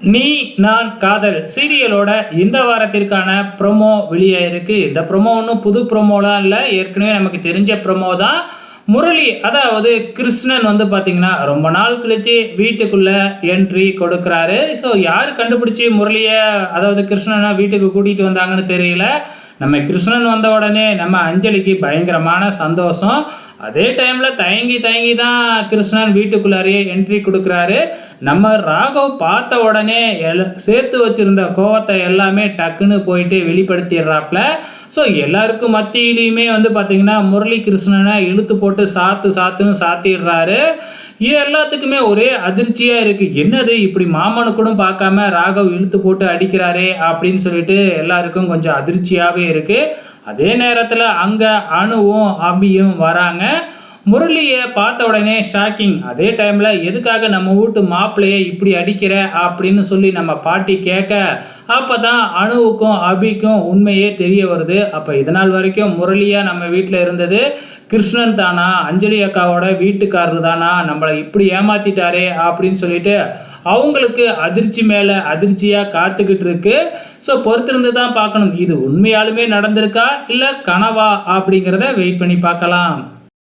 நீ நான் காதல். சீரியலோட இந்த வாரத்திற்கான ப்ரொமோ வெளியாயிருக்கு இந்த ப்ரொமோ ஒன்றும் புது ப்ரொமோலாம் இல்லை. ஏற்கனவே நமக்கு தெரிஞ்ச ப்ரொமோ தான் முரளி அதாவது கிருஷ்ணன் வந்து பார்த்தீங்கன்னா ரொம்ப நாள் கழிச்சு வீட்டுக்குள்ளே என்ட்ரி கொடுக்குறாரு. ஸோ யார் கண்டுபிடிச்சி முரளியை அதாவது கிருஷ்ணனை வீட்டுக்கு கூட்டிகிட்டு வந்தாங்கன்னு தெரியல. நம்ம கிருஷ்ணன் வந்த உடனே நம்ம அஞ்சலிக்கு பயங்கரமான சந்தோஷம். அதே டைமில் தயங்கி தயங்கி தான் கிருஷ்ணன் வீட்டுக்குள்ளாரையே என்ட்ரி கொடுக்குறாரு. நம்ம ராகவ் பார்த்த உடனே எல் சேர்த்து வச்சிருந்த கோவத்தை எல்லாமே டக்குன்னு போயிட்டு வெளிப்படுத்திடுறாப்புல ஸோ எல்லாருக்கும் மத்தியிலையுமே வந்து பார்த்திங்கன்னா முரளி கிருஷ்ணனை இழுத்து போட்டு சாத்து சாத்துன்னு சாத்திடுறாரு. இது எல்லாத்துக்குமே ஒரே அதிர்ச்சியாக இருக்குது என்னது இப்படி மாமனு கூட பார்க்காம ராகவ் இழுத்து போட்டு அடிக்கிறாரே அப்படின்னு சொல்லிட்டு எல்லாருக்கும் கொஞ்சம் அதிர்ச்சியாகவே இருக்குது அதே நேரத்தில் அங்கே அணுவும் அபியும் வராங்க. முரளியை பார்த்த உடனே ஷாக்கிங் அதே டைமில் எதுக்காக நம்ம வீட்டு மாப்பிள்ளையை இப்படி அடிக்கிற? அப்படின்னு சொல்லி நம்ம பாட்டி கேட்க அப்போ தான் அணுவுக்கும் அபிக்கும் உண்மையே தெரிய வருது. அப்போ இதனால் வரைக்கும் முரளியாக நம்ம வீட்டில் இருந்தது கிருஷ்ணன் தானா? அஞ்சலி அக்காவோட வீட்டுக்காரரு தானா? நம்மளை இப்படி ஏமாத்திட்டாரே அப்படின்னு சொல்லிட்டு அவங்களுக்கு அதிர்ச்சி மேலே அதிர்ச்சியாக காத்துக்கிட்டு இருக்கு. ஸோ பொறுத்திருந்து தான் பார்க்கணும். இது உண்மையாலுமே நடந்திருக்கா? இல்லை கனவா? அப்படிங்கிறத வெயிட் பண்ணி பார்க்கலாம்.